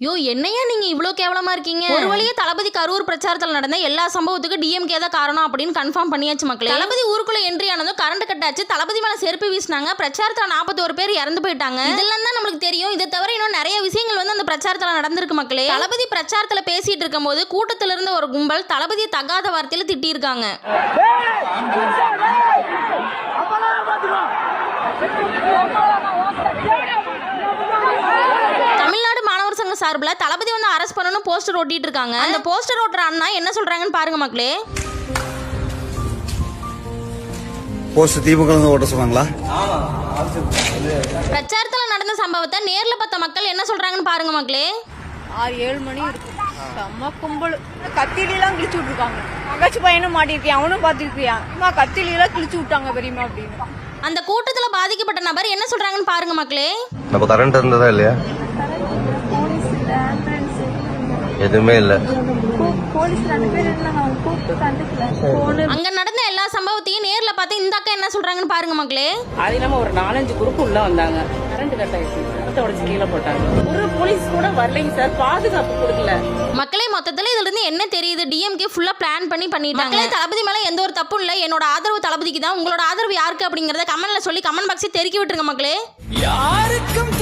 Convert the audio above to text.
யோ என்னையா நீங்க இவ்ளோ கேவலமா இருக்கீங்க? ஒரு வழியா தளபதி கரூர் பிரச்சாரத்தில் நடந்த எல்லா சம்பவத்துக்கும் டிஎம்கே தான் காரணம் அப்படின்னு கன்ஃபார்ம் பண்ணியாச்சு மக்களே. தளபதி ஊருக்குள்ள என்ட்ரி ஆனதும் கரண்ட் கட்டாச்சு தளபதி மேல செருப்பு வீசினாங்க பிரச்சாரத்துல 41 பேர் இறந்து போயிட்டாங்க. இதெல்லாம் தான் நம்மளுக்கு தெரியும். இதை தவிர இன்னும் நிறைய விஷயங்கள் வந்து அந்த பிரச்சாரத்துல நடந்திருக்கு மக்களே. தளபதி பிரச்சாரத்துல பேசிட்டு இருக்கும்போது கூட்டத்துல இருந்த ஒரு கும்பல் தளபதியை தகாத வார்த்தையில திட்டியிருக்காங்க. சார்பில் தளபதி வந்து அரெஸ்ட் பண்ணணும் போஸ்டர் ஒட்டிட்டு இருக்காங்க. அந்த போஸ்டர் ஒட்டுற அண்ணா என்ன சொல்றாங்கன்னு பாருங்க மக்களே. போஸ்ட் திமுக இருந்து ஓட்ட சொன்னாங்களா? பிரச்சாரத்தில் நடந்த சம்பவத்தை நேர்ல பார்த்த மக்கள் என்ன சொல்றாங்கன்னு பாருங்க மக்களே. ஆறு ஏழு மணி இருக்கும் செம்ம கும்பல். கத்திலாம் கிழிச்சு விட்ருக்காங்க தங்கச்சி பையனும் மாட்டிருக்கியா? அவனும் பார்த்துருக்கியா? அம்மா கத்திலாம் கிழிச்சு விட்டாங்க பெரியம்மா அப்படின்னு. அந்த கூட்டத்துல பாதிக்கப்பட்ட நபர் என்ன சொல்றாங்கன்னு பாருங்க மக்களே. நம்ம கரண்ட் இருந்ததா இல்லையா போலீஸ் இல்லை ஆம்புலன்ஸ் எதுவுமே இல்லை போலீஸ் ரெண்டு பேர் இருந்தாங்க அவங்க கூப்பிட்டு கண்டுக்கல. ஃபோனு அங்க நடந்த எல்லா சம்பவத்தையும் நேர்ல பார்த்து இந்த அக்கா என்ன சொல்றாங்கன்னு பாருங்க மக்களே. அது இல்லாம ஒரு நாலஞ்சு குரூப் உள்ள வந்தாங்க. கரண்ட் கட் ஆயிடுச்சு. கீழே போட்டாங்க. ஒரு போலீஸ் கூட வரலைங்க சார். பாதுகாப்பு கொடுக்கல. மக்களே மொத்தத்துல இதுல இருந்து என்ன தெரியுது? டிஎம்கே ஃபுல்லா பிளான் பண்ணி பண்ணிட்டாங்க. மக்களே தளபதி மேல எந்த ஒரு தப்பும் இல்ல. என்னோட ஆதரவு தளபதிக்கு தான். உங்களோட ஆதரவு யாருக்கு அப்படிங்கறத கமெண்ட்ல சொல்லி கமெண்ட் பாக்ஸை தெருக்கி விட்டுருங்க மக்களே. யாருக்கும்